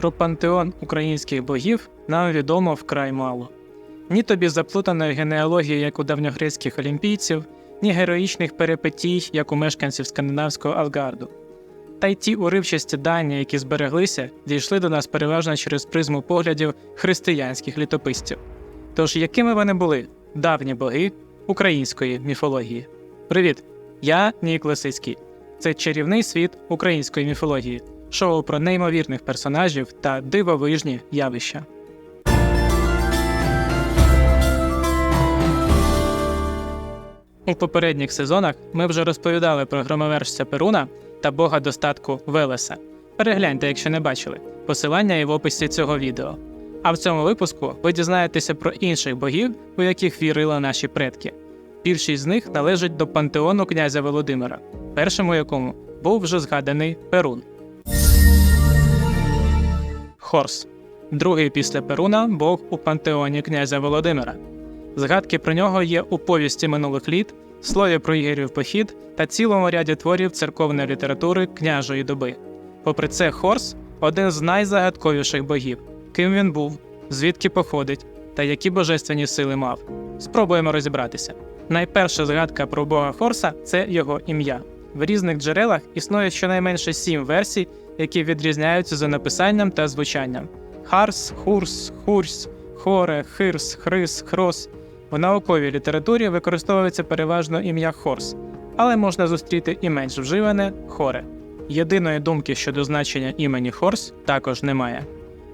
Про пантеон українських богів нам відомо вкрай мало. Ні тобі заплутаної генеалогії, як у давньогрецьких олімпійців, ні героїчних перипетій, як у мешканців скандинавського Алгарду. Та й ті уривчасті дані, які збереглися, дійшли до нас переважно через призму поглядів християнських літописців. Тож, якими вони були давні боги української міфології? Привіт! Я Нік Лисицький. Це чарівний світ української міфології, шоу про неймовірних персонажів та дивовижні явища. У попередніх сезонах ми вже розповідали про громовержця Перуна та бога достатку Велеса. Перегляньте, якщо не бачили. Посилання є в описі цього відео. А в цьому випуску ви дізнаєтеся про інших богів, у яких вірили наші предки. Більшість з них належить до пантеону князя Володимира, першим у якому був вже згаданий Перун. Хорс другий після Перуна бог у пантеоні князя Володимира. Згадки про нього є у повісті минулих літ, слові про Ігорів похід та цілому ряді творів церковної літератури княжої доби. Попри це, Хорс один з найзагадковіших богів, ким він був, звідки походить та які божественні сили мав. Спробуємо розібратися. Найперша згадка про бога Хорса це його ім'я. В різних джерелах існує щонайменше сім версій, які відрізняються за написанням та звучанням: Харс, Хурс, Хурс, Хоре, Хирс, Хрис, Хрос. В науковій літературі використовується переважно ім'я Хорс, але можна зустріти і менш вживане хоре. Єдиної думки щодо значення імені Хорс також немає.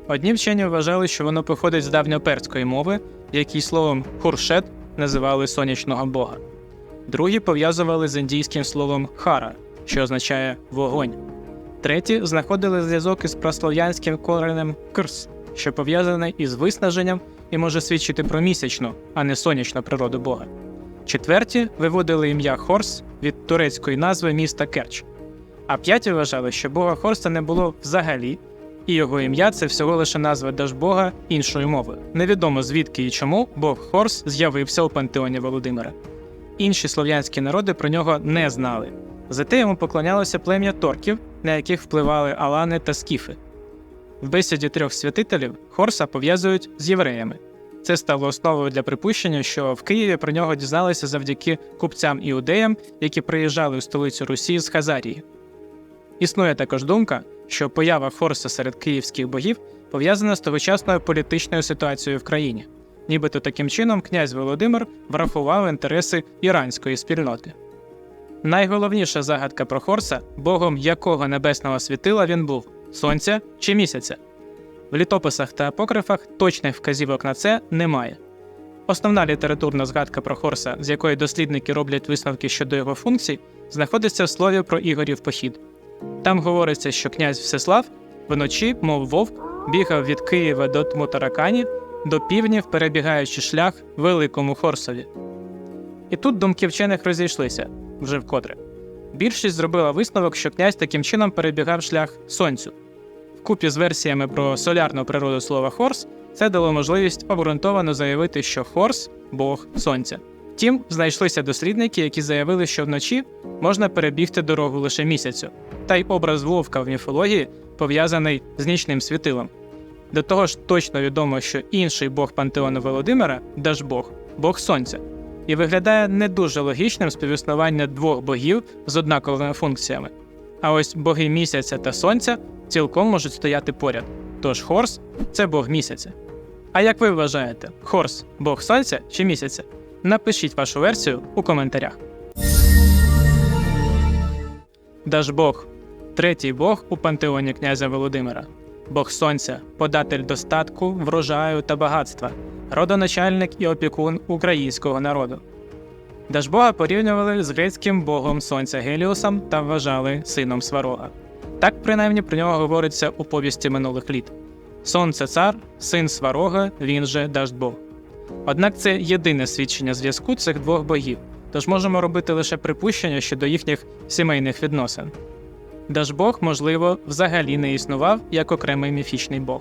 Одні вчені вважали, що воно походить з давньоперської мови, в якій словом хуршет називали сонячного бога. Другі пов'язували з індійським словом хара, що означає вогонь. Треті знаходили зв'язок із прослов'янським коренем крс, що пов'язаний із виснаженням і може свідчити про місячну, а не сонячну природу Бога. Четверті виводили ім'я Хорс від турецької назви міста Керч. А п'яті вважали, що Бога Хорста не було взагалі, і його ім'я це всього лише назва Дажбога іншою мовою. Невідомо звідки і чому Бог Хорс з'явився у пантеоні Володимира. Інші слов'янські народи про нього не знали. Зате йому поклонялося плем'я торків, на яких впливали алани та скіфи. В бесіді трьох святителів Хорса пов'язують з євреями. Це стало основою для припущення, що в Києві про нього дізналися завдяки купцям іудеям, які приїжджали у столицю Русі з Хазарії. Існує також думка, що поява Хорса серед київських богів пов'язана з тогочасною політичною ситуацією в країні. Нібито таким чином князь Володимир врахував інтереси іранської спільноти. Найголовніша загадка про Хорса, богом якого небесного світила він був сонця чи місяця. В літописах та апокрифах точних вказівок на це немає. Основна літературна згадка про Хорса, з якої дослідники роблять висновки щодо його функцій, знаходиться в слові про Ігорів похід. Там говориться, що князь Всеслав вночі, мов вовк, бігав від Києва до Тмутаракані до півднів, перебігаючи шлях Великому Хорсові. І тут думки вчених розійшлися вже вкотре. Більшість зробила висновок, що князь таким чином перебігав шлях сонцю. Вкупі з версіями про солярну природу слова Хорс це дало можливість обґрунтовано заявити, що Хорс Бог Сонця. Втім, знайшлися дослідники, які заявили, що вночі можна перебігти дорогу лише місяцю, та й образ вовка в міфології пов'язаний з нічним світилом. До того ж, точно відомо, що інший бог пантеону Володимира Дажбог бог сонця, і виглядає не дуже логічним співіснування двох богів з однаковими функціями. А ось боги місяця та сонця цілком можуть стояти поряд. Тож Хорс це бог місяця. А як ви вважаєте, Хорс бог сонця чи місяця? Напишіть вашу версію у коментарях. Дажбог третій бог у пантеоні князя Володимира. Бог сонця, податель достатку, врожаю та багатства, родоначальник і опікун українського народу. Дажбога порівнювали з грецьким богом сонця Геліосом та вважали сином Сварога. Так принаймні про нього говориться у повісті минулих літ. Сонце цар, син Сварога, він же Дажбог. Однак це єдине свідчення зв'язку цих двох богів, тож можемо робити лише припущення щодо їхніх сімейних відносин. Дажбог, можливо, взагалі не існував як окремий міфічний бог.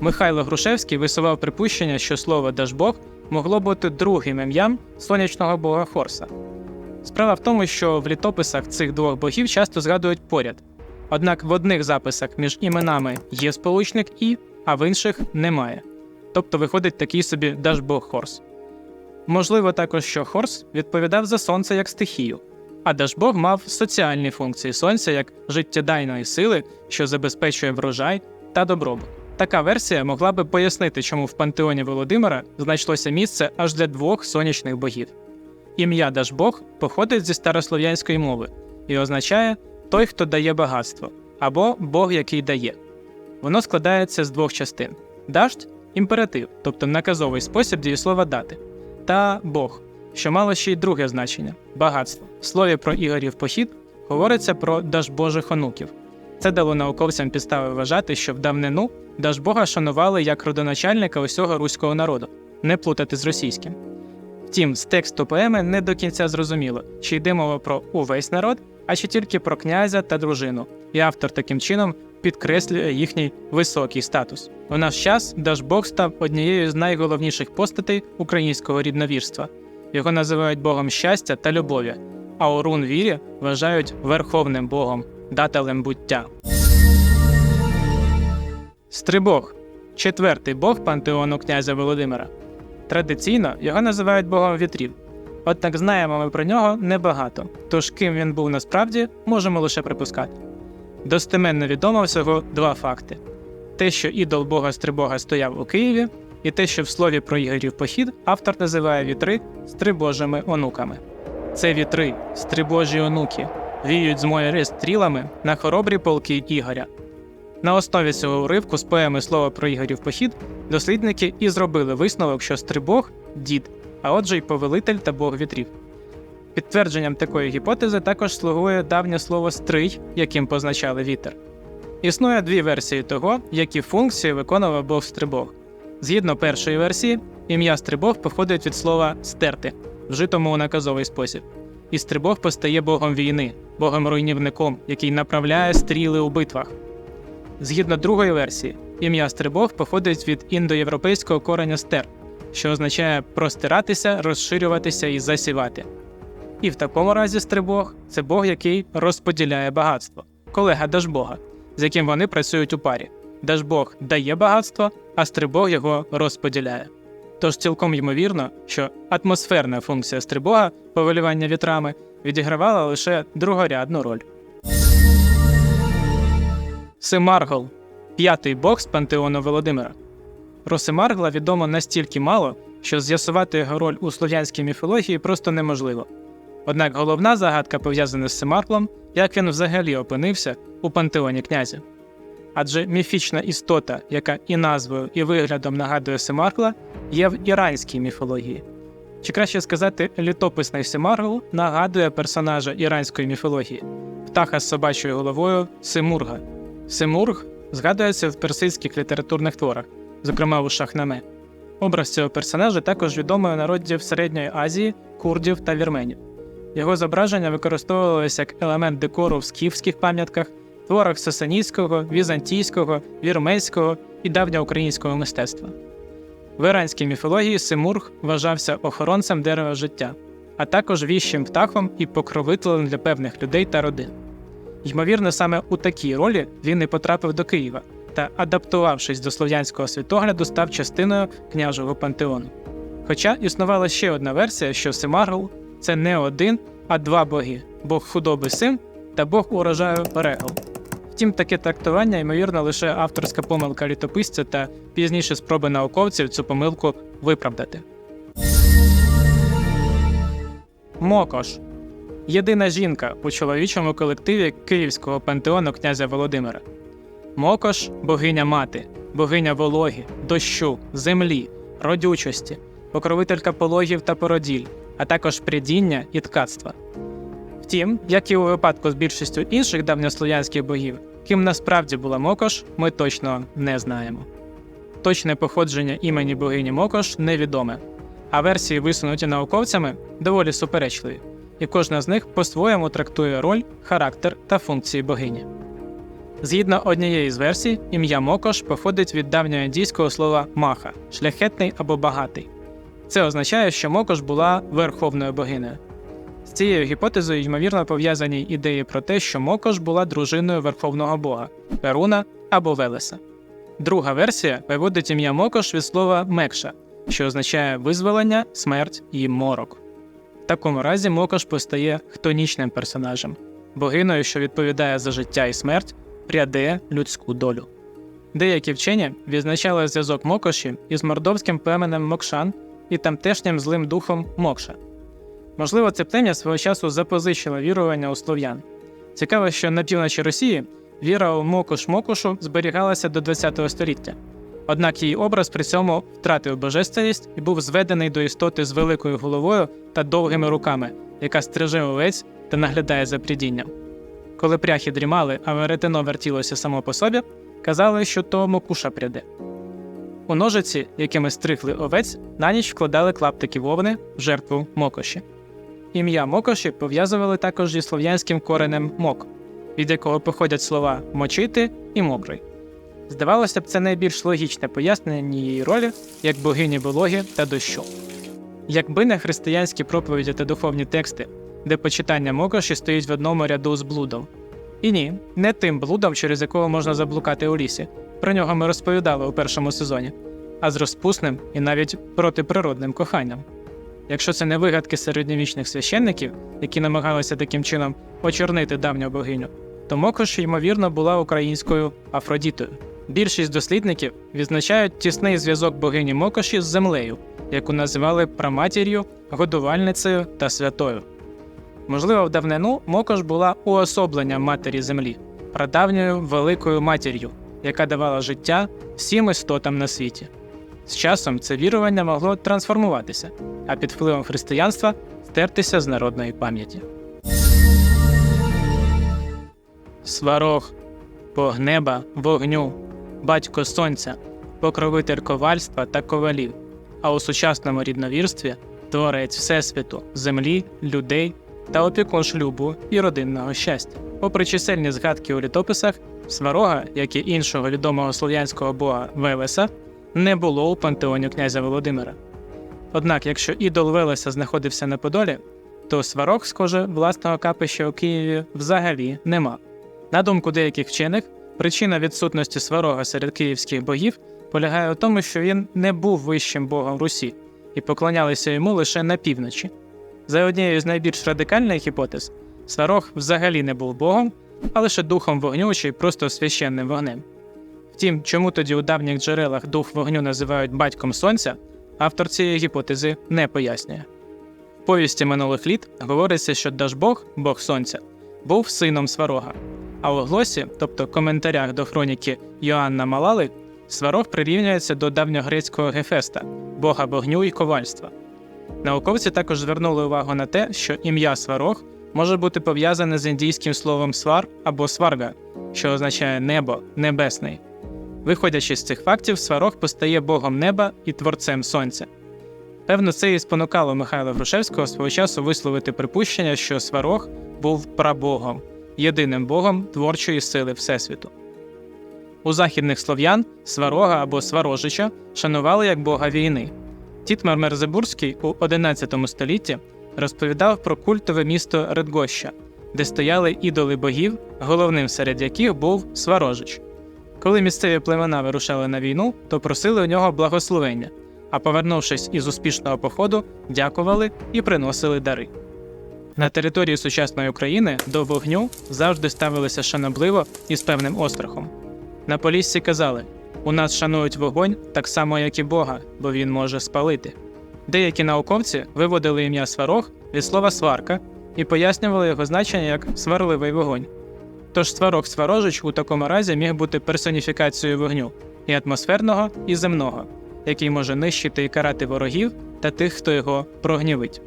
Михайло Грушевський висував припущення, що слово Дажбог могло бути другим ім'ям сонячного бога Хорса. Справа в тому, що в літописах цих двох богів часто згадують поряд. Однак в одних записах між іменами є сполучник і, а в інших немає. Тобто виходить такий собі Дажбог Хорс. Можливо також, що Хорс відповідав за сонце як стихію, а Дажбог мав соціальні функції сонця як життєдайної сили, що забезпечує врожай та добробут. Така версія могла би пояснити, чому в пантеоні Володимира знайшлося місце аж для двох сонячних богів. Ім'я Дажбог походить зі старослов'янської мови і означає той, хто дає багатство, або Бог, який дає. Воно складається з двох частин: даждь імператив, тобто наказовий спосіб дієслова дати, та Бог, що мало ще й друге значення багатство. В слові про Ігорів похід говориться про Дажбожих онуків. Це дало науковцям підстави вважати, що в давнину Дажбога шанували як родоначальника усього руського народу, не плутати з російським. Втім, з тексту поеми не до кінця зрозуміло, чи йде мова про увесь народ, а чи тільки про князя та дружину, і автор таким чином підкреслює їхній високий статус. У наш час Дажбог став однією з найголовніших постатей українського рідновірства. Його називають Богом щастя та любові, а у рун вірі вважають верховним Богом, дателем буття. Стрибог четвертий бог пантеону князя Володимира. Традиційно його називають богом вітрів. Однак знаємо ми про нього небагато, тож ким він був насправді, можемо лише припускати. Достеменно відомо всього два факти: те, що ідол бога Стрибога стояв у Києві, і те, що в слові про Ігорів похід автор називає вітри стрибожими онуками. Це вітри, стрибожі онуки, віють з моєри стрілами на хоробрі полки Ігоря. На основі цього уривку з поеми Слово про Ігорів похід дослідники і зробили висновок, що Стрибог дід, а отже й повелитель та бог вітрів. Підтвердженням такої гіпотези також слугує давнє слово стрий, яким позначали вітер. Існує дві версії того, які функції виконував бог Стрибог. Згідно першої версії, ім'я Стрибог походить від слова стерти, вжитому у наказовий спосіб. І Стрибог постає богом війни, богом руйнівником, який направляє стріли у битвах. Згідно другої версії, ім'я Стрибог походить від індоєвропейського кореня стер, що означає простиратися, розширюватися і засівати. І в такому разі Стрибог це Бог, який розподіляє багатство, колега Дажбога, з яким вони працюють у парі. Дажбог дає багатство, а Стрибог його розподіляє. Тож цілком ймовірно, що атмосферна функція Стрибога, повелівання вітрами, відігравала лише другорядну роль. Семаргл п'ятий бог з пантеону Володимира. Про Семаргла відомо настільки мало, що з'ясувати його роль у слов'янській міфології просто неможливо. Однак головна загадка пов'язана з Семарглом, як він взагалі опинився у пантеоні князя. Адже міфічна істота, яка і назвою, і виглядом нагадує Семаргла, є в іранській міфології. Чи краще сказати, літописний Семаргл нагадує персонажа іранської міфології птаха з собачою головою Симурга. Симург згадується в персидських літературних творах, зокрема у Шахнаме. Образ цього персонажа також відомий у народів Середньої Азії, курдів та вірменів. Його зображення використовувалося як елемент декору в скіфських пам'ятках, творах сасанійського, візантійського, вірменського і давньоукраїнського мистецтва. В іранській міфології Симург вважався охоронцем дерева життя, а також віщим птахом і покровителем для певних людей та родин. Ймовірно, саме у такій ролі він і потрапив до Києва та, адаптувавшись до слов'янського світогляду, став частиною княжого пантеону. Хоча існувала ще одна версія, що Семаргл це не один, а два боги бог худоби син та бог урожаю Регл. Втім, таке трактування, ймовірно, лише авторська помилка літописця та пізніше спроби науковців цю помилку виправдати. Мокош єдина жінка у чоловічому колективі Київського пантеону князя Володимира. Мокош богиня мати, богиня вологи, дощу, землі, родючості, покровителька пологів та породіль, а також придіння і ткацтва. Втім, як і у випадку з більшістю інших давньослов'янських богів, ким насправді була Мокош, ми точно не знаємо. Точне походження імені богині Мокош невідоме, а версії, висунуті науковцями, доволі суперечливі і кожна з них по-своєму трактує роль, характер та функції богині. Згідно однієї з версій, ім'я Мокош походить від давньоіндійського слова маха шляхетний або багатий. Це означає, що Мокош була верховною богинею. З цією гіпотезою, ймовірно, пов'язані ідеї про те, що Мокош була дружиною верховного бога Перуна або Велеса. Друга версія виводить ім'я Мокош від слова мекша, що означає визволення, смерть і морок. В такому разі Мокош постає хтонічним персонажем, богиною, що відповідає за життя і смерть, пряде людську долю. Деякі вчені відзначали зв'язок Мокоші із мордовським племенем Мокшан і тамтешнім злим духом Мокша. Можливо, це плем'я свого часу запозичило вірування у слов'ян. Цікаво, що на півночі Росії віра у Мокош-Мокошу зберігалася до ХХ століття. Однак її образ при цьому втратив божественність і був зведений до істоти з великою головою та довгими руками, яка стриже овець та наглядає за придінням. Коли пряхи дрімали, а веретено вертілося само по собі, казали, що то мокуша пряде. У ножиці, якими стригли овець, на ніч вкладали клаптики вовни в жертву мокоші. Ім'я мокоші пов'язували також зі слов'янським коренем мок, від якого походять слова мочити і мокрий. Здавалося б, це найбільш логічне пояснення її ролі як богині вологи та дощу. Якби не християнські проповіді та духовні тексти, де почитання мокоші стоїть в одному ряду з блудом. І ні, не тим блудом, через якого можна заблукати у лісі. Про нього ми розповідали у першому сезоні, а з розпусним і навіть протиприродним коханням. Якщо це не вигадки середньовічних священників, які намагалися таким чином очорнити давню богиню, то Мокош, ймовірно, була українською Афродітою. Більшість дослідників відзначають тісний зв'язок богині Мокоші з землею, яку називали праматір'ю, годувальницею та святою. Можливо, в давнину Мокош була уособленням матері землі, прадавньою великою матір'ю, яка давала життя всім істотам на світі. З часом це вірування могло трансформуватися, а під впливом християнства стертися з народної пам'яті. Сварог, Бог неба, вогню, батько сонця, покровитель ковальства та ковалів, а у сучасному рідновірстві творець Всесвіту, землі, людей та опікун шлюбу і родинного щастя. Попри чисельні згадки у літописах, сварога, як і іншого відомого слов'янського бога Велеса, не було у пантеоні князя Володимира. Однак, якщо ідол Велеса знаходився на Подолі, то сварог, схоже, власного капища у Києві взагалі нема. На думку деяких вчених, причина відсутності сварога серед київських богів полягає у тому, що він не був вищим богом Русі і поклонялися йому лише на півночі. За однією з найбільш радикальних гіпотез, сварог взагалі не був богом, а лише духом вогню чи просто священним вогнем. Втім, чому тоді у давніх джерелах дух вогню називають батьком сонця, автор цієї гіпотези не пояснює. В повісті минулих літ говориться, що Дажбог, бог сонця, був сином сварога. А у глосі, тобто коментарях до хроніки Йоанна Малали, сварог прирівнюється до давньогрецького Гефеста, бога вогню і ковальства. Науковці також звернули увагу на те, що ім'я сварог може бути пов'язане з індійським словом свар або сварга, що означає небо, небесний. Виходячи з цих фактів, сварог постає богом неба і творцем сонця. Певно, це і спонукало Михайла Грушевського свого часу висловити припущення, що сварог був прабогом, єдиним богом творчої сили Всесвіту. У західних слов'ян сварога або сварожича шанували як бога війни. Тітмар Мерзебурський у XI столітті розповідав про культове місто Редгоща, де стояли ідоли богів, головним серед яких був сварожич. Коли місцеві племена вирушали на війну, то просили у нього благословення, а повернувшись із успішного походу, дякували і приносили дари. На території сучасної України до вогню завжди ставилися шанобливо і з певним острахом. На Поліссі казали: у нас шанують вогонь так само, як і Бога, бо він може спалити. Деякі науковці виводили ім'я сварог від слова сварка і пояснювали його значення як сварливий вогонь. Тож сварог сварожич у такому разі міг бути персоніфікацією вогню і атмосферного, і земного, який може нищити і карати ворогів та тих, хто його прогнівить.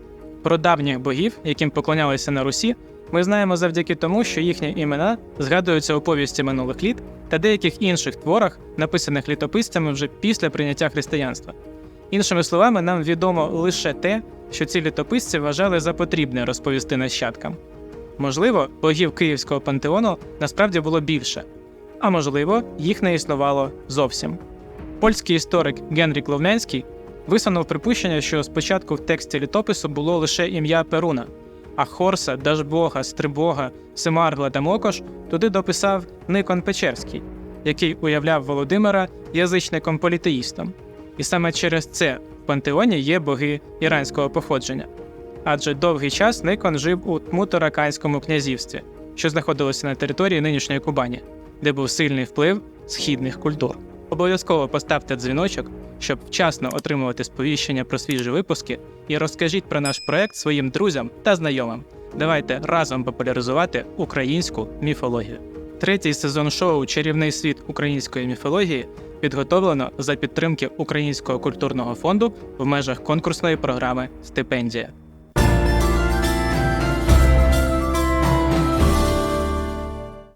Про давніх богів, яким поклонялися на Русі, ми знаємо завдяки тому, що їхні імена згадуються у повісті минулих літ та деяких інших творах, написаних літописцями вже після прийняття християнства. Іншими словами, нам відомо лише те, що ці літописці вважали за потрібне розповісти нащадкам. Можливо, богів Київського пантеону насправді було більше, а можливо, їх не існувало зовсім. Польський історик Генрік Ловнянський висунув припущення, що спочатку в тексті літопису було лише ім'я Перуна, а Хорса, Дажбога, Стрибога, Семаргла та Мокош туди дописав Никон Печерський, який уявляв Володимира язичником-політеїстом. І саме через це в пантеоні є боги іранського походження. Адже довгий час Никон жив у Тмутараканському князівстві, що знаходилося на території нинішньої Кубані, де був сильний вплив східних культур. Обов'язково поставте дзвіночок, щоб вчасно отримувати сповіщення про свіжі випуски, і розкажіть про наш проект своїм друзям та знайомим. Давайте разом популяризувати українську міфологію. Третій сезон шоу Чарівний світ української міфології підготовлено за підтримки Українського культурного фонду в межах конкурсної програми Стипендія.